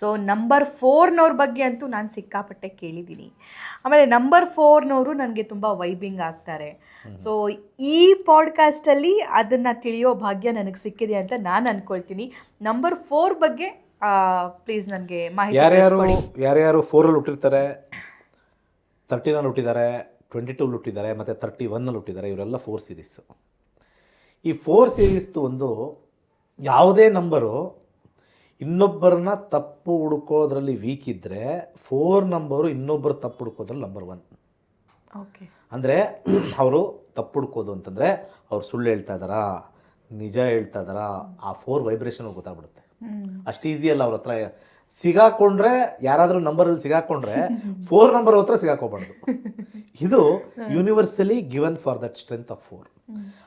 So number ಫೋರ್ನವ್ರ ಬಗ್ಗೆ ಅಂತೂ ನಾನು ಸಿಕ್ಕಾಪಟ್ಟೆ ಕೇಳಿದ್ದೀನಿ. ಆಮೇಲೆ ನಂಬರ್ ಫೋರ್ನವರು ನನಗೆ ತುಂಬ ವೈಬಿಂಗ್ ಆಗ್ತಾರೆ. ಸೊ ಈ ಪಾಡ್ಕಾಸ್ಟಲ್ಲಿ ಅದನ್ನು ತಿಳಿಯೋ ಭಾಗ್ಯ ನನಗೆ ಸಿಕ್ಕಿದೆ ಅಂತ ನಾನು ಅಂದ್ಕೊಳ್ತೀನಿ ನಂಬರ್ ಫೋರ್ ಬಗ್ಗೆ ಪ್ಲೀಸ್ ನನಗೆ ಮಾಹಿತಿ ಯಾರ್ಯಾರು. ಯಾರ್ಯಾರು ಫೋರಲ್ಲಿ ಹುಟ್ಟಿರ್ತಾರೆ? ತರ್ಟಿನಲ್ಲಿ ಹುಟ್ಟಿದ್ದಾರೆ ಟ್ವೆಂಟಿ ಟೂಲ್ಲಿ ಹುಟ್ಟಿದ್ದಾರೆ ಮತ್ತು ತರ್ಟಿ ಒನ್ನಲ್ಲಿ ಹುಟ್ಟಿದ್ದಾರೆ ಇವರೆಲ್ಲ ಫೋರ್ ಸೀರೀಸು ಈ ಫೋರ್ ಸೀರೀಸ್ದು ಒಂದು ಯಾವುದೇ ನಂಬರು ಇನ್ನೊಬ್ಬರನ್ನ ತಪ್ಪು ಹುಡುಕೋದ್ರಲ್ಲಿ ವೀಕ್ ಇದ್ದರೆ ಫೋರ್ ನಂಬರು ಇನ್ನೊಬ್ಬರು ತಪ್ಪು ಹುಡುಕೋದ್ರಲ್ಲಿ ನಂಬರ್ ಒನ್ ಓಕೆ ಅಂದರೆ ಅವರು ತಪ್ಪು ಹುಡ್ಕೋದು ಅಂತಂದರೆ ಅವ್ರು ಸುಳ್ಳು ಹೇಳ್ತಾ ಇದ್ದಾರಾ? ನಿಜ ಹೇಳ್ತಾ ಇದ್ದಾರಾ? ಆ ಫೋರ್ ವೈಬ್ರೇಷನ್ ಗೊತ್ತಾಗ್ಬಿಡುತ್ತೆ. ಅಷ್ಟು ಈಸಿ ಅಲ್ಲ ಅವ್ರ ಹತ್ರ. ಸಿಗಾಕೊಂಡ್ರೆ ಯಾರಾದರೂ ನಂಬರಲ್ಲಿ ಸಿಗಾಕೊಂಡ್ರೆ ಫೋರ್ ನಂಬರ್ ಹತ್ರ ಸಿಗಾಕೋಬಾರ್ದು. ಇದು universally given for that strength of four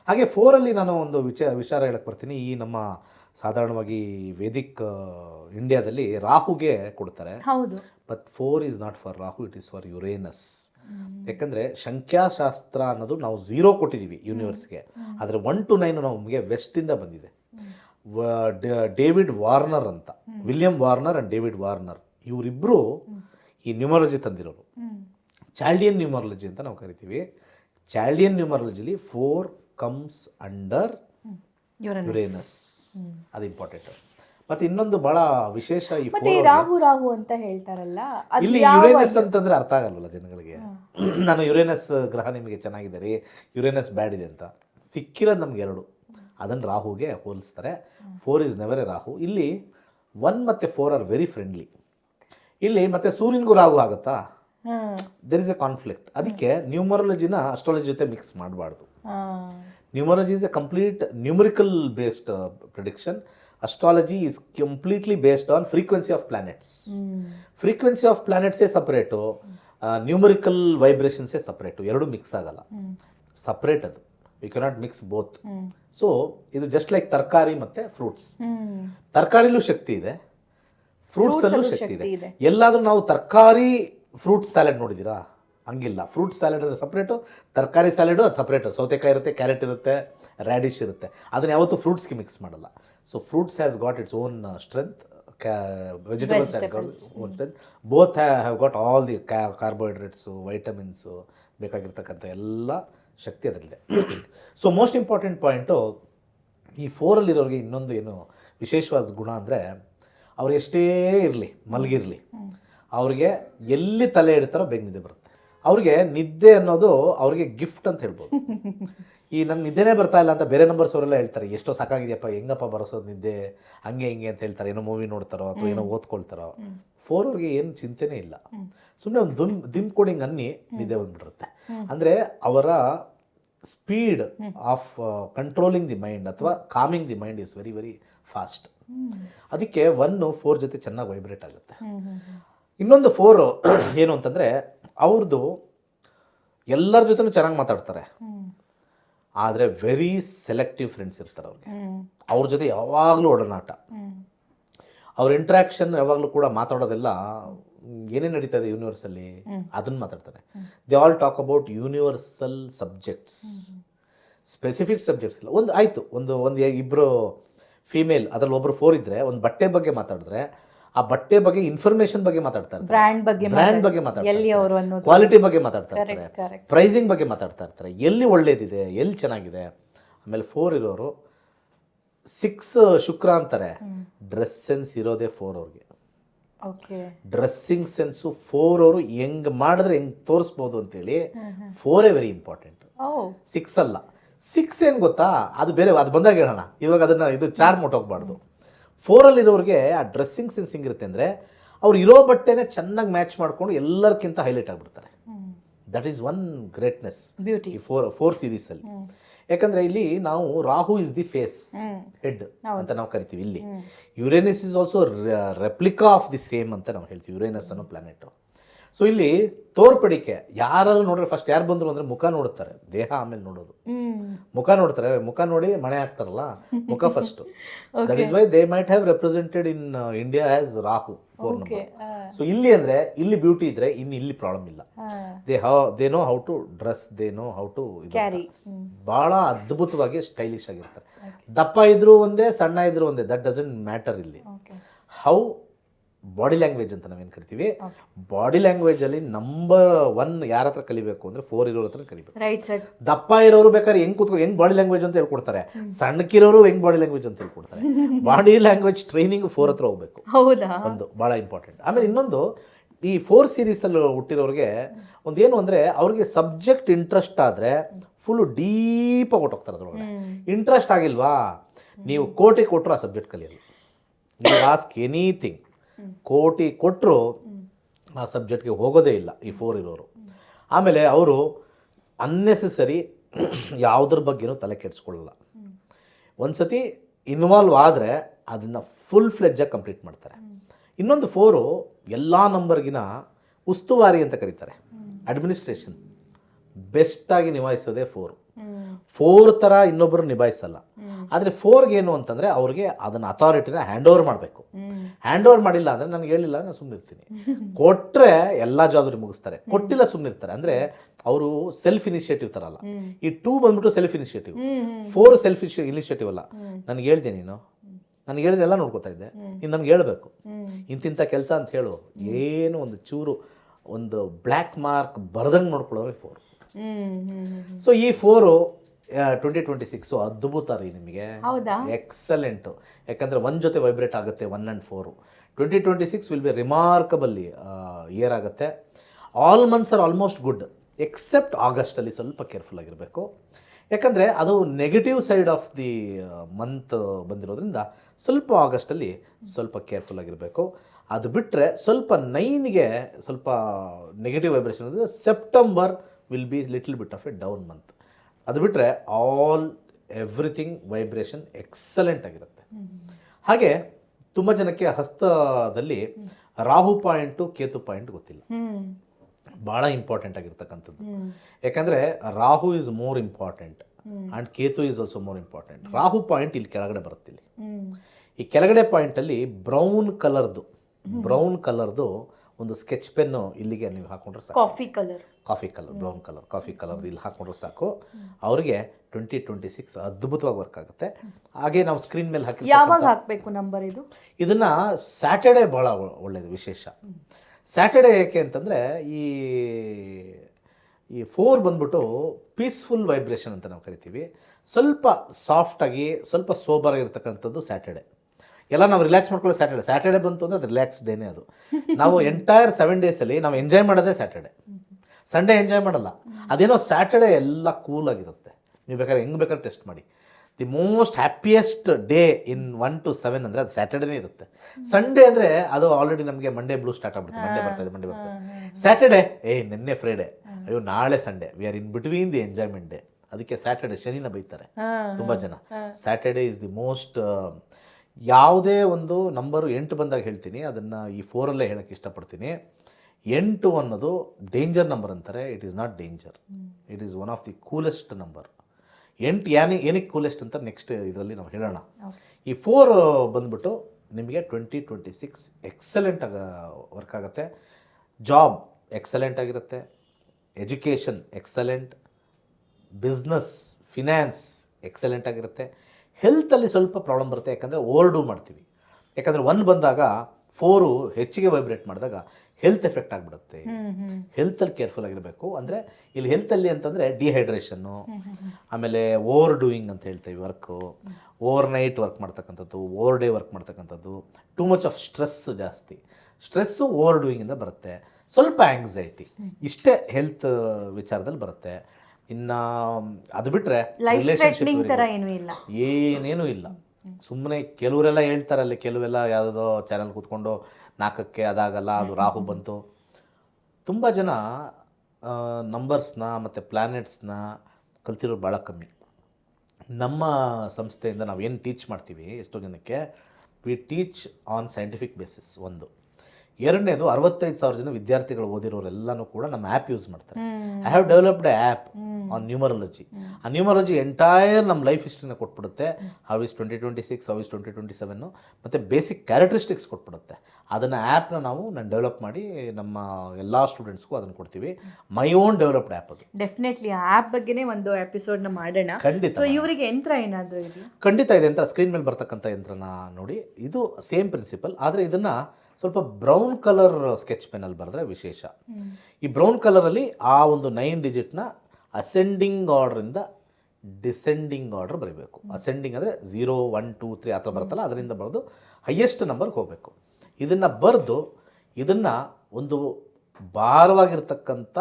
ಹಾಗೆ ಫೋರಲ್ಲಿ ನಾನು ಒಂದು ವಿಚಾರ ವಿಚಾರ ಹೇಳಕ್ಕೆ ಬರ್ತೀನಿ. ಈ ನಮ್ಮ ಸಾಧಾರಣವಾಗಿ ವೇದಿಕ್ ಇಂಡಿಯಾದಲ್ಲಿ ರಾಹುಗೆ ಕೊಡ್ತಾರೆ. ಹೌದು. But four is not for Rahu it is for Uranus ಯಾಕಂದರೆ ಸಂಖ್ಯಾಶಾಸ್ತ್ರ ಅನ್ನೋದು ನಾವು ಝೀರೋ ಕೊಟ್ಟಿದ್ದೀವಿ ಯೂನಿವರ್ಸ್ಗೆ ಆದರೆ ಒನ್ ಟು ನೈನ್ ನಮಗೆ ವೆಸ್ಟಿಂದ ಬಂದಿದೆ. ಡೇವಿಡ್ ವಾರ್ನರ್ ಅಂತ. William Warner and David Warner ಇವರಿಬ್ಬರು ಈ ನ್ಯೂಮರಾಲಜಿ ತಂದಿರೋರು. ಚಾಲ್ಡಿಯನ್ ನ್ಯೂಮರಾಲಜಿ ಅಂತ ನಾವು ಕರಿತೀವಿ. ಚಾಲ್ಡಿಯನ್ ನ್ಯೂಮರಾಲಜಿಲಿ ಫೋರ್ ಕಮ್ಸ್ ಅಂಡರ್ ಯುರೇನಸ್ ಅದು ಇಂಪಾರ್ಟೆಂಟ್. ಮತ್ತೆ ಇನ್ನೊಂದು ಬಹಳ ವಿಶೇಷ ಈ ಮತ್ತೆ ಈ ರಾಹು ರಾಹು ಅಂತ ಹೇಳ್ತಾರಲ್ಲ ಅದು ಇಲ್ಲಿ ಯಾವ ಯುರೇನಸ್ ಅಂತಂದ್ರೆ ಅರ್ಥ ಆಗಲ್ಲ ಜನಗಳಿಗೆ. ನಾನು ಯುರೇನಸ್ ಗ್ರಹ ನಿಮಗೆ ಚೆನ್ನಾಗಿದೆ ರೀ. ಯುರೇನಸ್ ಬ್ಯಾಡ್ ಇದೆ ಅಂತ. ಸಿಕ್ಕಿರೋದು ನಮ್ಗೆ ಎರಡು. ಅದನ್ನು ರಾಹುಗೆ ಹೋಲಿಸ್ತಾರೆ. Four is never a Rahu. ಇಲ್ಲಿ ಒನ್ ಮತ್ತು ಫೋರ್ ಆರ್ ವೆರಿ ಫ್ರೆಂಡ್ಲಿ ಇಲ್ಲಿ ಮತ್ತೆ ಸೂರ್ಯನಿಗೂ ರಾಹು ಆಗುತ್ತಾ? There there is a conflict ಅದಕ್ಕೆ ನ್ಯೂಮರಾಲಜಿನ ಅಸ್ಟ್ರಾಲಜಿ ಜೊತೆ ಮಿಕ್ಸ್ ಮಾಡಬಾರ್ದು. ಹಾ. Numerology is a complete numerical based prediction astrology is completely based on frequency of planets frequency of ಪ್ಲಾನೆಟ್ಸೇ separate numerical ವೈಬ್ರೇಷನ್ಸೇ ಸಪ್ರೇಟು ಎರಡೂ ಮಿಕ್ಸ್ ಆಗಲ್ಲ. ಸಪ್ರೇಟ್ ಅದು. You cannot mix both so ಇದು ಜಸ್ಟ್ ಲೈಕ್ ತರಕಾರಿ ಮತ್ತು ಫ್ರೂಟ್ಸ್ ಹ್ಮ್ ತರಕಾರಿಲೂ ಶಕ್ತಿ ಇದೆ. ಫ್ರೂಟ್ಸಲ್ಲೂ ಅಲ್ಲೂ ಶಕ್ತಿ ಇದೆ. ಶಕ್ತಿ ಇದೆ. ಎಲ್ಲಾದರೂ ನಾವು ತರಕಾರಿ ಫ್ರೂಟ್ಸ್ ಸ್ಯಾಲೆಡ್ ನೋಡಿದ್ದೀರಾ ಹಂಗಿಲ್ಲ. ಫ್ರೂಟ್ ಸ್ಯಾಲೆಡ್ ಅಂದರೆ ಸಪ್ರೇಟು ತರಕಾರಿ ಸ್ಯಾಲೆಡು ಅದು ಸಪ್ರೇಟು ಸೌತೆಕಾಯಿ ಇರುತ್ತೆ ಕ್ಯಾರೆಟ್ ಇರುತ್ತೆ ರ್ಯಾಡಿಶ್ ಇರುತ್ತೆ. ಅದನ್ನ ಯಾವತ್ತೂ ಫ್ರೂಟ್ಸ್ಗೆ ಮಿಕ್ಸ್ ಮಾಡಲ್ಲ. So fruits has got its own strength vegetables has got own strength both have got all the carbohydrates vitamins ಬೇಕಾಗಿರ್ತಕ್ಕಂಥ ಎಲ್ಲ ಶಕ್ತಿ ಅದರಲ್ಲಿದೆ. ಸೊ ಮೋಸ್ಟ್ ಇಂಪಾರ್ಟೆಂಟ್ ಪಾಯಿಂಟು ಈ ಫೋರಲ್ಲಿರೋರಿಗೆ ಇನ್ನೊಂದು ಏನು ವಿಶೇಷವಾದ ಗುಣ ಅಂದರೆ ಅವ್ರು ಎಷ್ಟೇ ಇರಲಿ ಮಲಗಿರಲಿ ಅವ್ರಿಗೆ ಎಲ್ಲಿ ತಲೆ ಇಡ್ತಾರೋ ಬೇಗ ನಿದ್ದೆ ಬರುತ್ತೆ. ಅವ್ರಿಗೆ ನಿದ್ದೆ ಅನ್ನೋದು ಅವ್ರಿಗೆ ಗಿಫ್ಟ್ ಅಂತ ಹೇಳ್ಬೋದು. ಈ ನನ್ನ ನಿದ್ದೆನೇ ಬರ್ತಾ ಇಲ್ಲ ಅಂತ ಬೇರೆ ನಂಬರ್ಸ್ ಅವರೆಲ್ಲ ಹೇಳ್ತಾರೆ ಎಷ್ಟೋ ಸಾಕಾಗಿದೆಯಪ್ಪ ಹೆಂಗಪ್ಪ ಬರೋಸೋದು ನಿದ್ದೆ? ಹಂಗೆ ಹಿಂಗೆ ಅಂತ ಹೇಳ್ತಾರೆ ಏನೋ ಮೂವಿ ನೋಡ್ತಾರೋ ಅಥವಾ ಏನೋ ಓದ್ಕೊಳ್ತಾರೋ? ಫೋರ್ ಅವ್ರಿಗೆ ಏನು ಚಿಂತೆನೇ ಇಲ್ಲ. ಸುಮ್ಮನೆ ಒಂದು ದುಮ್ ದಿಮ್ ಕೋಡಿಂಗ್ ಅನ್ನಿ ನಿದ್ದೆ ಬಂದ್ಬಿಟ್ಟಿರುತ್ತೆ ಅಂದರೆ ಅವರ speed of controlling the mind ಅಥವಾ calming the mind is very very fast ಅದಕ್ಕೆ ಒನ್ನು ಫೋರ್ ಜೊತೆ ಚೆನ್ನಾಗಿ ವೈಬ್ರೇಟ್ ಆಗುತ್ತೆ. ಇನ್ನೊಂದು ಫೋರು ಏನು ಅಂತಂದರೆ ಅವ್ರದ್ದು ಎಲ್ಲರ ಜೊತೆನೂ ಚೆನ್ನಾಗಿ ಮಾತಾಡ್ತಾರೆ. ಆದರೆ ವೆರಿ ಸೆಲೆಕ್ಟಿವ್ ಫ್ರೆಂಡ್ಸ್ ಇರ್ತಾರೆ ಅವ್ರಿಗೆ. ಅವ್ರ ಜೊತೆ ಯಾವಾಗಲೂ ಒಡನಾಟ. ಅವ್ರ ಇಂಟ್ರ್ಯಾಕ್ಷನ್ ಯಾವಾಗಲೂ ಕೂಡ ಮಾತಾಡೋದೆಲ್ಲ ಏನೇನು ನಡೀತಾ ಇದೆ ಯೂನಿವರ್ಸಲ್ಲಿ ಅದನ್ನು ಮಾತಾಡ್ತಾರೆ. They all talk about universal subjects specific subjects ಇಲ್ಲ. ಒಂದು ಆಯಿತು. ಒಂದು ಒಂದು ಇಬ್ಬರು ಫೀಮೇಲ್ ಅದರಲ್ಲಿ ಒಬ್ಬರು ಫೋರ್ ಇದ್ದರೆ ಒಂದು ಬಟ್ಟೆ ಬಗ್ಗೆ ಮಾತಾಡಿದ್ರೆ ಆ ಬಟ್ಟೆ ಬಗ್ಗೆ ಇನ್ಫಾರ್ಮೇಶನ್ ಬಗ್ಗೆ ಮಾತಾಡ್ತಾ ಇರ್ತಾರೆ. ಬ್ರ್ಯಾಂಡ್ ಬಗ್ಗೆ ಬ್ರ್ಯಾಂಡ್ ಬಗ್ಗೆ ಮಾತಾಡ್ತಾರೆ ಕ್ವಾಲಿಟಿ ಬಗ್ಗೆ ಮಾತಾಡ್ತಾ ಇರ್ತಾರೆ. ಪ್ರೈಸಿಂಗ್ ಬಗ್ಗೆ ಮಾತಾಡ್ತಾ ಇರ್ತಾರೆ. ಎಲ್ಲಿ ಒಳ್ಳೇದಿದೆ ಎಲ್ಲಿ ಚೆನ್ನಾಗಿದೆ? ಆಮೇಲೆ ಫೋರ್ ಇರೋರು ಸಿಕ್ಸ್ ಶುಕ್ರ ಅಂತಾರೆ. ಡ್ರೆಸ್ ಸೆನ್ಸ್ ಇರೋದೇ ಫೋರ್ ಅವ್ರಿಗೆ. ಓಕೆ ಡ್ರೆಸ್ಸಿಂಗ್ ಸೆನ್ಸು ಫೋರ್ ಅವರು ಹೆಂಗ್ ಮಾಡಿದ್ರೆ ಹೆಂಗೆ ತೋರಿಸ್ಬೋದು ಅಂತೇಳಿ ಎ ವೆರಿ ಇಂಪಾರ್ಟೆಂಟ್ ಸಿಕ್ಸ್ ಅಲ್ಲ. ಸಿಕ್ಸ್ ಏನು ಗೊತ್ತಾ? ಅದು ಬೇರೆ ಅದು ಬಂದಾಗ ಹೇಳೋಣ. ಇವಾಗ ಅದನ್ನು ಇದು ಚಾರ್ ಮುಟ್ಟೋಗ್ಬಾರ್ದು ಫೋರಲ್ಲಿರೋರಿಗೆ ಆ ಡ್ರೆಸ್ಸಿಂಗ್ ಸೆನ್ಸ್ ಹೆಂಗಿರುತ್ತೆ ಅಂದರೆ ಅವ್ರು ಇರೋ ಬಟ್ಟೆನೇ ಚೆನ್ನಾಗಿ ಮ್ಯಾಚ್ ಮಾಡಿಕೊಂಡು ಎಲ್ಲರಿಗಿಂತ ಹೈಲೈಟ್ ಆಗಿಬಿಡ್ತಾರೆ. That is one greatness beauty ಈ ಫೋರ್ ಫೋರ್ ಸೀರೀಸಲ್ಲಿ ಯಾಕಂದರೆ ಇಲ್ಲಿ ನಾವು Rahu is the face head ಅಂತ ನಾವು ಕರಿತೀವಿ ಇಲ್ಲಿ. Uranus is also replica of the same ಅಂತ ನಾವು ಹೇಳ್ತೀವಿ. ಯುರೇನಸ್ ಅನ್ನೋ ಪ್ಲಾನೆಟು ಸೊ ಇಲ್ಲಿ ತೋರ್ಪಡಿಕೆ ಯಾರಾದ್ರೂ ನೋಡ್ರೆ ಫಸ್ಟ್ ಯಾರು ಬಂದರು ಅಂದರೆ ಮುಖ ನೋಡುತ್ತಾರೆ ದೇಹ ಆಮೇಲೆ ನೋಡೋದು. ಮುಖ ನೋಡ್ತಾರೆ ಮುಖ ನೋಡಿ ಮಣೆ ಹಾಕ್ತಾರಲ್ಲ ಮುಖ first that is why they might have represented in India as Rahu four number so ಇಲ್ಲಿ ಅಂದರೆ ಇಲ್ಲಿ ಬ್ಯೂಟಿ ಇದ್ರೆ ಇನ್ನು ಇಲ್ಲಿ ಪ್ರಾಬ್ಲಮ್ ಇಲ್ಲ. They how they know how to dress they know how to ಭಾಳ ಅದ್ಭುತವಾಗಿ ಸ್ಟೈಲಿಶ್ ಆಗಿರ್ತಾರೆ. ದಪ್ಪ ಇದ್ರೂ ಒಂದೇ ಸಣ್ಣ ಇದ್ರು ಒಂದೇ ದಟ್ ಡಸಂಟ್ ಮ್ಯಾಟರ್ ಇಲ್ಲಿ. ಹೌ ಬಾಡಿ ಲ್ಯಾಂಗ್ವೇಜ್ ಅಂತ ನಾವೇನು ಕರಿತೀವಿ? ಬಾಡಿ ಲ್ಯಾಂಗ್ವೇಜಲ್ಲಿ ನಂಬರ್ ಒನ್ ಯಾರ ಹತ್ರ ಕಲಿಬೇಕು ಅಂದರೆ ಫೋರ್ ಇರೋರ ಹತ್ರ ಕಲಿಬೇಕು. ರೈಟ್ ಸರ್ ದಪ್ಪ ಇರೋರು ಬೇಕಾದ್ರೆ ಹೆಂಗೆ ಕೂತ್ಕೊ ಹೆಂಗ್ ಬಾಡಿ ಲ್ಯಾಂಗ್ವೇಜ್ ಅಂತ ಹೇಳ್ಕೊಡ್ತಾರೆ. ಸಣ್ಣಕ್ಕಿರೋರು ಹೆಂಗ್ ಬಾಡಿ ಲ್ಯಾಂಗ್ವೇಜ್ ಅಂತ ಹೇಳ್ಕೊಡ್ತಾರೆ. ಬಾಡಿ ಲ್ಯಾಂಗ್ವೇಜ್ ಟ್ರೈನಿಂಗ್ ಫೋರ್ ಹತ್ರ ಹೋಗ್ಬೇಕು. ಹೌದಾ? ಒಂದು ಭಾಳ ಇಂಪಾರ್ಟೆಂಟ್ ಆಮೇಲೆ ಇನ್ನೊಂದು ಈ ಫೋರ್ ಸೀರೀಸಲ್ಲಿ ಹುಟ್ಟಿರೋರಿಗೆ ಒಂದು ಏನು ಅಂದರೆ ಅವ್ರಿಗೆ ಸಬ್ಜೆಕ್ಟ್ ಇಂಟ್ರೆಸ್ಟ್ ಆದರೆ ಫುಲ್ಲು ಡೀಪಾಗಿ ಹೊಟ್ಟೋಗ್ತಾರೆ ಅದ್ರೊಳಗೆ ಇಂಟ್ರೆಸ್ಟ್ ಆಗಿಲ್ವಾ? ನೀವು ಕೋಟಿ ಕೊಟ್ಟರು ಆ ಸಬ್ಜೆಕ್ಟ್ ಕಲಿಯಲ್ಲ. ನೀವು ಆಸ್ಕ್ ಎನಿಥಿಂಗ್ ಕೋಟಿ ಕೊಟ್ಟರು ಆ ಸಬ್ಜೆಕ್ಟ್ಗೆ ಹೋಗೋದೇ ಇಲ್ಲ ಈ ಫೋರ್ ಇರೋರು. ಆಮೇಲೆ ಅವರು ಅನ್ನೆಸೆಸರಿ ಯಾವುದ್ರ ಬಗ್ಗೆನೂ ತಲೆ ಕೆಡಿಸ್ಕೊಳ್ಳಲ್ಲ. ಒಂದು ಸತಿ ಇನ್ವಾಲ್ವ್ ಆದರೆ ಅದನ್ನು ಫುಲ್ ಫ್ಲೆಜ್ಜಾಗಿ ಕಂಪ್ಲೀಟ್ ಮಾಡ್ತಾರೆ. ಇನ್ನೊಂದು ಫೋರು ಎಲ್ಲ ನಂಬರ್ಗಿನ ಉಸ್ತುವಾರಿ ಅಂತ ಕರೀತಾರೆ. ಅಡ್ಮಿನಿಸ್ಟ್ರೇಷನ್ ಬೆಸ್ಟಾಗಿ ನಿಭಾಯಿಸೋದೇ ಫೋರ್. ಫೋರ್ ಥರ ಇನ್ನೊಬ್ಬರು ನಿಭಾಯಿಸಲ್ಲ. ಆದರೆ ಫೋರ್ಗೆ ಏನು ಅಂತಂದರೆ ಅವ್ರಿಗೆ ಅದನ್ನು ಅಥಾರಿಟಿನ ಹ್ಯಾಂಡ್ ಓವರ್ ಮಾಡಬೇಕು. ಹ್ಯಾಂಡ್ ಓವರ್ ಮಾಡಿಲ್ಲ ಅಂದರೆ ನನಗೆ ಹೇಳಿಲ್ಲ ಸುಮ್ಮನೆ ಇರ್ತೀನಿ ಕೊಟ್ಟರೆ ಎಲ್ಲ ಜವಾಬ್ದಾರಿ ಮುಗಿಸ್ತಾರೆ. ಕೊಟ್ಟಿಲ್ಲ ಸುಮ್ಮನೆ ಇರ್ತಾರೆ ಅಂದರೆ ಅವರು ಸೆಲ್ಫ್ ಇನಿಷಿಯೇಟಿವ್ ಥರಲ್ಲ ಈ ಟೂ ಬಂದ್ಬಿಟ್ಟು self initiative four self initiative ಅಲ್ಲ. ನನಗೆ ಹೇಳ್ದೆ ನೀನು. ನನಗೆ ಹೇಳಿದ್ರೆ ಎಲ್ಲ ನೋಡ್ಕೋತಾ ಇದ್ದೆ. ನೀನು ನನಗೆ ಹೇಳ್ಬೇಕು. ಇಂತಿಂಥ ಕೆಲಸ ಅಂತ ಹೇಳು. ಏನು ಒಂದು ಚೂರು ಒಂದು ಬ್ಲ್ಯಾಕ್ ಮಾರ್ಕ್ ಬರ್ದಂಗೆ ನೋಡ್ಕೊಳ್ಳೋರೆ ಫೋರ್. ಸೊ ಈ ಫೋರು ಟ್ವೆಂಟಿ ಟ್ವೆಂಟಿ ಸಿಕ್ಸು ಅದ್ಭುತ ರೀ ನಿಮಗೆ. ಎಕ್ಸಲೆಂಟು ಯಾಕಂದರೆ ಒನ್ ಜೊತೆ ವೈಬ್ರೇಟ್ ಆಗುತ್ತೆ one and four twenty twenty six will be remarkably year ಆಗುತ್ತೆ. All months are almost good except ಆಗಸ್ಟಲ್ಲಿ ಸ್ವಲ್ಪ ಕೇರ್ಫುಲ್ ಆಗಿರಬೇಕು. ಯಾಕಂದರೆ ಅದು negative side of the month ಬಂದಿರೋದ್ರಿಂದ ಸ್ವಲ್ಪ ಆಗಸ್ಟಲ್ಲಿ ಸ್ವಲ್ಪ ಕೇರ್ಫುಲ್ ಆಗಿರಬೇಕು. ಅದು ಬಿಟ್ಟರೆ ಸ್ವಲ್ಪ ನೈನ್ಗೆ ಸ್ವಲ್ಪ ನೆಗೆಟಿವ್ ವೈಬ್ರೇಷನ್ ಅಂದರೆ September will be little bit of a down month ಅದು ಬಿಟ್ಟರೆ ಆಲ್ ಎವ್ರಿಥಿಂಗ್ ವೈಬ್ರೇಷನ್ ಎಕ್ಸಲೆಂಟ್ ಆಗಿರುತ್ತೆ. ಹಾಗೆ ತುಂಬ ಜನಕ್ಕೆ ಹಸ್ತದಲ್ಲಿ ರಾಹು ಪಾಯಿಂಟು ಕೇತು ಪಾಯಿಂಟ್ ಗೊತ್ತಿಲ್ಲ. ಭಾಳ ಇಂಪಾರ್ಟೆಂಟ್ ಆಗಿರ್ತಕ್ಕಂಥದ್ದು. ಯಾಕಂದರೆ Rahu is more important and Ketu is also more important Rahu point ಇಲ್ಲಿ ಕೆಳಗಡೆ ಬರುತ್ತೆ ಇಲ್ಲಿ. ಹ್ಮ್ ಈ ಕೆಳಗಡೆ ಪಾಯಿಂಟಲ್ಲಿ ಬ್ರೌನ್ ಕಲರ್ದು ಬ್ರೌನ್ ಕಲರ್ದು ಒಂದು ಸ್ಕೆಚ್ ಪೆನ್ನು ಇಲ್ಲಿಗೆ ನೀವು ಹಾಕೊಂಡ್ರೆ ಸಾಕು. Coffee colour. Coffee colour brown colour coffee ಕಲರ್ದು ಇಲ್ಲಿ ಹಾಕೊಂಡ್ರೆ ಸಾಕು. ಅವರಿಗೆ ಟ್ವೆಂಟಿ ಟ್ವೆಂಟಿ ಸಿಕ್ಸ್ ಅದ್ಭುತವಾಗಿ ವರ್ಕ್ ಆಗುತ್ತೆ. ಹಾಗೆ ನಾವು ಸ್ಕ್ರೀನ್ ಮೇಲೆ ಹಾಕಿ ಯಾವಾಗ ಹಾಕಬೇಕು ನಂಬರ್ ಇದು? ಇದನ್ನು ಸ್ಯಾಟರ್ಡೆ ಭಾಳ ಒಳ್ಳೆಯದು ವಿಶೇಷ. ಸ್ಯಾಟರ್ಡೆ ಏಕೆ ಅಂತಂದರೆ ಈ ಈ ಫೋರ್ ಬಂದ್ಬಿಟ್ಟು ಪೀಸ್ಫುಲ್ ವೈಬ್ರೇಷನ್ ಅಂತ ನಾವು ಕರಿತೀವಿ. ಸ್ವಲ್ಪ ಸಾಫ್ಟಾಗಿ ಸ್ವಲ್ಪ ಸೋಬರಾಗಿರ್ತಕ್ಕಂಥದ್ದು ಸ್ಯಾಟರ್ಡೆ ಎಲ್ಲ ನಾವು ರಿಲ್ಯಾಕ್ಸ್ ಮಾಡ್ಕೊಳ್ಳೋ ಸ್ಯಾಟರ್ಡೆ ಸ್ಯಾಟರ್ಡೆ ಬಂತು ಅಂದರೆ ಅದು ರಿಲ್ಯಾಕ್ಸ್ ಡೇನೇ ಅದು. ನಾವು ಎಂಟೈರ್ ಸೆವೆನ್ ಡೇಸಲ್ಲಿ ನಾವು ಎಂಜಾಯ್ ಮಾಡೋದೇ ಸ್ಯಾಟರ್ಡೆ ಸಂಡೇ ಎಂಜಾಯ್ ಮಾಡಲ್ಲ. ಅದೇನೋ ಸ್ಯಾಟರ್ಡೆ ಎಲ್ಲ ಕೂಲಾಗಿರುತ್ತೆ ನೀವು ಬೇಕಾದ್ರೆ ಹೆಂಗೆ ಬೇಕಾದ್ರೆ ಟೆಸ್ಟ್ ಮಾಡಿ. The most happiest day in one two seven ಅಂದರೆ ಅದು ಸ್ಯಾಟರ್ಡೇನೇ ಇರುತ್ತೆ. ಸಂಡೇ ಅಂದರೆ ಅದು ಆಲ್ರೆಡಿ ನಮಗೆ ಮಂಡೇ ಬ್ಲೂ ಸ್ಟಾರ್ಟ್ ಆಗ್ಬಿಡುತ್ತೆ. ಮಂಡೇ ಬರ್ತದೆ ಮಂಡೇ ಬರ್ತದೆ ಸ್ಯಾಟರ್ಡೆ ಏ ನಿನ್ನೆ ಫ್ರೈಡೆ ಅಯ್ಯೋ ನಾಳೆ Sunday we are in between the enjoyment day ಅದಕ್ಕೆ ಸ್ಯಾಟರ್ಡೆ ಶನಿನ ಬೈತಾರೆ. ತುಂಬ ಜನ. ಸ್ಯಾಟರ್ಡೆ ಇಸ್ ದಿ ಮೋಸ್ಟ್ ಯಾವುದೇ ಒಂದು ನಂಬರು ಎಂಟು ಬಂದಾಗ ಹೇಳ್ತೀನಿ. ಅದನ್ನು ಈ ಫೋರಲ್ಲೇ ಹೇಳೋಕ್ಕೆ ಇಷ್ಟಪಡ್ತೀನಿ. ಎಂಟು ಅನ್ನೋದು ಡೇಂಜರ್ ನಂಬರ್ ಅಂತಾರೆ. It is not danger it is one of the coolest number ಎಂಟು ಯಾನಿ ಏನಕ್ಕೆ ಕೂಲೆಸ್ಟ್ ಅಂತ ನೆಕ್ಸ್ಟ್ ಇದರಲ್ಲಿ ನಾವು ಹೇಳೋಣ. ಈ ಫೋರ್ ಬಂದ್ಬಿಟ್ಟು ನಿಮಗೆ ಟ್ವೆಂಟಿ ಟ್ವೆಂಟಿ ಸಿಕ್ಸ್ ಎಕ್ಸಲೆಂಟ್ ಆಗ ವರ್ಕ್ ಆಗುತ್ತೆ. ಜಾಬ್ ಎಕ್ಸಲೆಂಟ್ ಆಗಿರುತ್ತೆ. Education excellent business finance excellent ಆಗಿರುತ್ತೆ. ಹೆಲ್ತಲ್ಲಿ ಸ್ವಲ್ಪ ಪ್ರಾಬ್ಲಮ್ ಬರುತ್ತೆ ಯಾಕಂದರೆ ಓವರ್ ಡೂ ಮಾಡ್ತೀವಿ. ಯಾಕಂದರೆ ಒನ್ ಬಂದಾಗ ಫೋರು ಹೆಚ್ಚಿಗೆ ವೈಬ್ರೇಟ್ ಮಾಡಿದಾಗ ಹೆಲ್ತ್ ಎಫೆಕ್ಟ್ ಆಗಿಬಿಡುತ್ತೆ. ಹೆಲ್ತಲ್ಲಿ ಕೇರ್ಫುಲ್ ಆಗಿರಬೇಕು. ಅಂದರೆ ಇಲ್ಲಿ ಹೆಲ್ತಲ್ಲಿ ಅಂತಂದರೆ ಡಿಹೈಡ್ರೇಷನ್ನು ಆಮೇಲೆ ಓವರ್ ಡೂಯಿಂಗ್ ಅಂತ ಹೇಳ್ತೀವಿ ವರ್ಕು ಓವರ್ ನೈಟ್ ವರ್ಕ್ ಮಾಡ್ತಕ್ಕಂಥದ್ದು ಓವರ್ ಡೇ ವರ್ಕ್ ಮಾಡ್ತಕ್ಕಂಥದ್ದು ಟೂ ಮಚ್ ಆಫ್ ಸ್ಟ್ರೆಸ್ ಜಾಸ್ತಿ. ಸ್ಟ್ರೆಸ್ಸು ಓವರ್ ಡೂಯಿಂಗಿಂದ ಬರುತ್ತೆ. ಸ್ವಲ್ಪ ಆ್ಯಂಗ್ಸೈಟಿ ಇಷ್ಟೇ ಹೆಲ್ತ್ ವಿಚಾರದಲ್ಲಿ ಬರುತ್ತೆ. ಇನ್ನು ಅದು ಬಿಟ್ರೆ ಏನೇನು ತರ ಏನೂ ಇಲ್ಲ. ಏನೇನೂ ಇಲ್ಲ. ಸುಮ್ಮನೆ ಕೆಲವರೆಲ್ಲ ಹೇಳ್ತಾರಲ್ಲಿ ಕೆಲವೆಲ್ಲ ಯಾವುದೋ ಚಾನಲ್ ಕೂತ್ಕೊಂಡು ನಾಲ್ಕಕ್ಕೆ ಅದಾಗಲ್ಲ ಅದು ರಾಹು ಬಂತು. ತುಂಬ ಜನ ನಂಬರ್ಸ್ನ ಮತ್ತು ಪ್ಲ್ಯಾನೆಟ್ಸ್ನ ಕಲ್ತಿರೋರು ಭಾಳ ಕಮ್ಮಿ. ನಮ್ಮ ಸಂಸ್ಥೆಯಿಂದ ನಾವು ಏನು ಟೀಚ್ ಮಾಡ್ತೀವಿ ಎಷ್ಟೋ ಜನಕ್ಕೆ we teach on scientific basis ಒಂದು. ಎರಡನೇದು ಅರವತ್ತೈದು ಸಾವಿರ ಜನ ವಿದ್ಯಾರ್ಥಿಗಳು ಓದಿರೋರೆಲ್ಲನೂ ಕೂಡ ನಮ್ಮ ಆ್ಯಪ್ ಯೂಸ್ ಮಾಡ್ತಾರೆ. I have developed a app on numerology ಆ ನ್ಯೂಮರಾಲಜಿ ಎಂಟೈರ್ ನಮ್ಮ ಲೈಫ್ ಹಿಸ್ಟ್ರಿನ ಕೊಟ್ಬಿಡುತ್ತೆ. How is twenty twenty six how is twenty twenty seven ಮತ್ತು ಬೇಸಿಕ್ ಕ್ಯಾರೆಕ್ಟರಿಸ್ಟಿಕ್ಸ್ ಕೊಟ್ಬಿಡುತ್ತೆ. ಅದನ್ನು ಆ್ಯಪ್ನ ನಾವು ನಾನು ಡೆವಲಪ್ ಮಾಡಿ ನಮ್ಮ ಎಲ್ಲ ಸ್ಟೂಡೆಂಟ್ಸ್ಗೂ ಅದನ್ನು ಕೊಡ್ತೀವಿ. ಮೈ ಓನ್ ಡೆವಲಪ್ಡ್ ಆ್ಯಪ್ ಅದು. ಡೆಫಿನೆಟ್ಲಿ ಆ ಆ್ಯಪ್ ಬಗ್ಗೆನೇ ಒಂದು ಎಪಿಸೋಡ್ನ ಮಾಡೋಣ. ಖಂಡಿತ ಸೊ ಇವರಿಗೆ ಯಂತ್ರ ಏನಾದರೂ ಖಂಡಿತ ಇದೆ ಅಂತ ಸ್ಕ್ರೀನ್ ಮೇಲೆ ಬರ್ತಕ್ಕಂಥ ಯಂತ್ರನ ನೋಡಿ. ಇದು ಸೇಮ್ ಪ್ರಿನ್ಸಿಪಲ್ ಆದರೆ ಇದನ್ನು ಸ್ವಲ್ಪ ಬ್ರೌನ್ ಕಲರ್ ಸ್ಕೆಚ್ ಪೆನ್ನಲ್ಲಿ ಬರೆದ್ರೆ ವಿಶೇಷ. ಈ ಬ್ರೌನ್ ಕಲರಲ್ಲಿ ಆ ಒಂದು ನೈನ್ ಡಿಜಿಟ್ನ ಅಸೆಂಡಿಂಗ್ ಆರ್ಡ್ರಿಂದ ಡಿಸೆಂಡಿಂಗ್ ಆರ್ಡರ್ ಬರೀಬೇಕು. ಅಸೆಂಡಿಂಗ್ ಅಂದರೆ ಝೀರೋ ಒನ್ ಟೂ ತ್ರೀ ಆ ಥರ ಬರುತ್ತಲ್ಲ ಅದರಿಂದ ಬರೆದು ಹೈಯೆಸ್ಟ್ ನಂಬರ್ಗೆ ಹೋಗಬೇಕು. ಇದನ್ನು ಬರೆದು ಇದನ್ನು ಒಂದು ಭಾರವಾಗಿರ್ತಕ್ಕಂಥ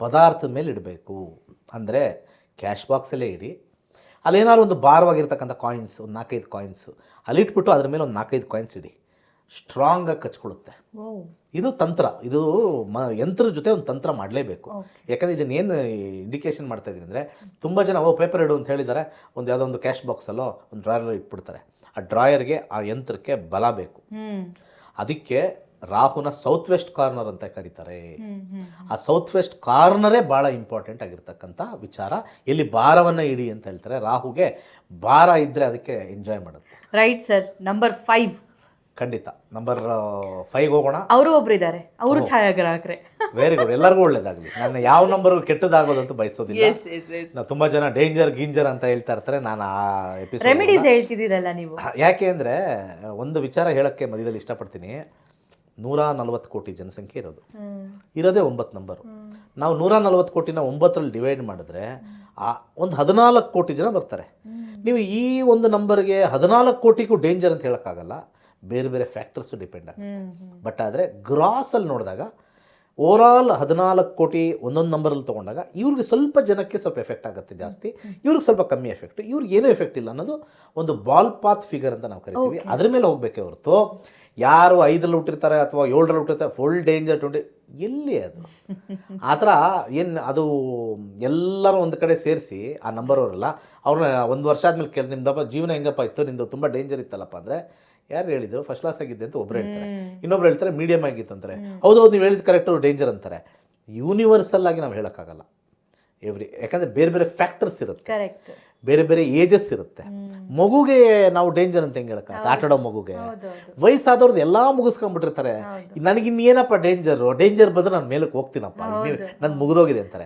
ಪದಾರ್ಥದ ಮೇಲೆ ಇಡಬೇಕು. ಅಂದರೆ ಕ್ಯಾಶ್ ಬಾಕ್ಸಲ್ಲೇ ಇಡಿ. ಅಲ್ಲೇನಾದ್ರು ಒಂದು ಭಾರವಾಗಿರ್ತಕ್ಕಂಥ ಕಾಯಿನ್ಸ್ ಒಂದು ನಾಲ್ಕೈದು ಕಾಯಿನ್ಸು ಅಲ್ಲಿ ಇಟ್ಬಿಟ್ಟು ಅದ್ರ ಮೇಲೆ ಒಂದು ನಾಲ್ಕೈದು ಕಾಯಿನ್ಸ್ ಇಡಿ. ಸ್ಟ್ರಾಂಗಾಗಿ ಕಚ್ಕೊಳ್ಳುತ್ತೆ ಇದು ತಂತ್ರ. ಇದು ಮ ಯಂತ್ರದ ಜೊತೆ ಒಂದು ತಂತ್ರ ಮಾಡಲೇಬೇಕು. ಯಾಕಂದರೆ ಇದನ್ನೇನು ಇಂಡಿಕೇಶನ್ ಮಾಡ್ತಾ ಇದ್ದೀನಿ ಅಂದರೆ ತುಂಬ ಜನ ಓ ಪೇಪರ್ ಇಡು ಅಂತ ಹೇಳಿದ್ದಾರೆ ಒಂದು ಯಾವುದೋ ಒಂದು ಕ್ಯಾಶ್ ಬಾಕ್ಸಲ್ಲೋ ಒಂದು ಡ್ರಾಯರ್ ಇಟ್ಬಿಡ್ತಾರೆ. ಆ ಡ್ರಾಯರ್ಗೆ ಆ ಯಂತ್ರಕ್ಕೆ ಬಲ ಬೇಕು. ಅದಕ್ಕೆ ರಾಹುನ ಸೌತ್ ವೆಸ್ಟ್ ಕಾರ್ನರ್ ಅಂತ ಕರೀತಾರೆ. ಆ ಸೌತ್ ವೆಸ್ಟ್ ಕಾರ್ನರೇ ಭಾಳ ಇಂಪಾರ್ಟೆಂಟ್ ಆಗಿರ್ತಕ್ಕಂಥ ವಿಚಾರ. ಎಲ್ಲಿ ಭಾರವನ್ನು ಇಡಿ ಅಂತ ಹೇಳ್ತಾರೆ. ರಾಹುಗೆ ಭಾರ ಇದ್ದರೆ ಅದಕ್ಕೆ ಎಂಜಾಯ್ ಮಾಡುತ್ತೆ. ರೈಟ್ ಸರ್ ನಂಬರ್ ಫೈವ್ ಖಂಡಿತ. ನಂಬರ್ ಫೈವ್ ಹೋಗೋಣ? ಅವರು ಒಬ್ರು ಇದ್ದಾರೆ ಅವರು ಛಾಯಾಗ್ರಾಹಕರೇ. ವೆರಿ ಗುಡ್ ಎಲ್ಲರಿಗೂ ಒಳ್ಳೇದಾಗಲಿ. ನಾನು ಯಾವ ನಂಬರ್ ಕೆಟ್ಟದಾಗೋದಂತೂ ಬಯಸೋದಿಲ್ಲ. ನಾವು ತುಂಬ ಜನ ಡೇಂಜರ್ ಗೀಂಜರ್ ಅಂತ ಹೇಳ್ತಾ ಇರ್ತಾರೆ. ನಾನು ಆ ಎಪಿಸೋಡ್ ರೆಮಿಡೀಸ್ ಹೇಳ್ತಿದ್ದೀರಲ್ಲ ನೀವು? ಯಾಕೆ ಅಂದರೆ ಒಂದು ವಿಚಾರ ಹೇಳೋಕ್ಕೆ ಮಧ್ಯದಲ್ಲಿ ಇಷ್ಟಪಡ್ತೀನಿ. ನೂರ ನಲ್ವತ್ತು ಕೋಟಿ ಜನಸಂಖ್ಯೆ ಇರೋದು. ಇರೋದೇ ಒಂಬತ್ತು ನಂಬರು ನಾವು ನೂರ ನಲ್ವತ್ತು ಕೋಟಿನ ಒಂಬತ್ತರಲ್ಲಿ ಡಿವೈಡ್ ಮಾಡಿದ್ರೆ ಆ ಒಂದು ಹದಿನಾಲ್ಕು ಕೋಟಿ ಜನ ಬರ್ತಾರೆ. ನೀವು ಈ ಒಂದು ನಂಬರ್ಗೆ ಹದಿನಾಲ್ಕು ಕೋಟಿಗೂ ಡೇಂಜರ್ ಅಂತ ಹೇಳೋಕ್ಕಾಗಲ್ಲ. ಬೇರೆ ಬೇರೆ ಫ್ಯಾಕ್ಟರ್ಸು ಡಿಪೆಂಡ್ ಆಗುತ್ತೆ ಬಟ್ ಆದರೆ ಗ್ರಾಸಲ್ಲಿ ನೋಡಿದಾಗ ಓವರಾಲ್ ಹದಿನಾಲ್ಕು ಕೋಟಿ ಒಂದೊಂದು ನಂಬರಲ್ಲಿ ತೊಗೊಂಡಾಗ ಇವ್ರಿಗೆ ಸ್ವಲ್ಪ ಜನಕ್ಕೆ ಸ್ವಲ್ಪ ಎಫೆಕ್ಟ್ ಆಗುತ್ತೆ ಜಾಸ್ತಿ. ಇವ್ರಿಗೆ ಸ್ವಲ್ಪ ಕಮ್ಮಿ ಎಫೆಕ್ಟ್ ಇವ್ರಿಗೆ ಏನೂ ಎಫೆಕ್ಟ್ ಇಲ್ಲ ಅನ್ನೋದು ಒಂದು ಬಾಲ್ ಪಾತ್ ಫಿಗರ್ ಅಂತ ನಾವು ಕರಿತೀವಿ. ಅದ್ರ ಮೇಲೆ ಹೋಗಬೇಕೆ ಹೊರತು ಯಾರು ಐದರಲ್ಲಿ ಹುಟ್ಟಿರ್ತಾರೆ ಅಥವಾ ಏಳರಲ್ಲಿ ಹುಟ್ಟಿರ್ತಾರೆ ಫುಲ್ ಡೇಂಜರ್ ಟ್ವೆಂಟಿ ಎಲ್ಲಿ ಅದು? ಆ ಥರ ಏನು ಅದು ಎಲ್ಲರೂ ಒಂದು ಕಡೆ ಸೇರಿಸಿ ಆ ನಂಬರ್ ಅವರೆಲ್ಲ ಅವ್ರನ್ನ ಒಂದು ವರ್ಷ ಆದಮೇಲೆ ಕೇಳಿ ನಿಮ್ದಪ್ಪ ಜೀವನ ಹೆಂಗಪ್ಪ ಇತ್ತು? ನಿಮ್ಮದು ತುಂಬ ಡೇಂಜರ್ ಇತ್ತಲ್ಲಪ್ಪ? ಅಂದರೆ ಯಾರು ಹೇಳಿದ್ರು? ಫಸ್ಟ್ ಕ್ಲಾಸ್ ಆಗಿದ್ದೆ ಅಂತ ಒಬ್ರು ಹೇಳ್ತಾರೆ. ಇನ್ನೊಬ್ರು ಹೇಳ್ತಾರೆ ಮೀಡಿಯಮ್ ಆಗಿತ್ತು ಅಂತಾರೆ. ಹೌದು ಹೌದು ನೀವು ಹೇಳಿದ ಕರೆಕ್ಟ್ ಡೇಂಜರ್ ಅಂತಾರೆ. ಯೂನಿವರ್ಸಲ್ ಆಗಿ ನಾವು ಹೇಳೋಕ್ಕಾಗಲ್ಲ. ಎವ್ರಿ ಯಾಕಂದರೆ ಬೇರೆ ಬೇರೆ ಫ್ಯಾಕ್ಟರ್ಸ್ ಇರುತ್ತೆ. ಬೇರೆ ಬೇರೆ ಏಜಸ್ ಇರುತ್ತೆ. ಮಗುಗೆ ನಾವು ಡೇಂಜರ್ ಅಂತ ಹೆಂಗೆ ಹೇಳಕ್ಕ? ಆಟಾಡೋ ಮಗುಗೆ. ವಯಸ್ಸಾದವ್ರದ್ದು ಎಲ್ಲ ಮುಗಿಸ್ಕೊಂಡ್ಬಿಟ್ಟಿರ್ತಾರೆ. ನನಗಿನ್ನೇನಪ್ಪ ಡೇಂಜರು ಡೇಂಜರ್ ಬಂದ್ರೆ ನಾನು ಮೇಲಕ್ಕೆ ಹೋಗ್ತೀನಪ್ಪ. ನನ್ನ ಮುಗಿದೋಗಿದೆ ಅಂತಾರೆ.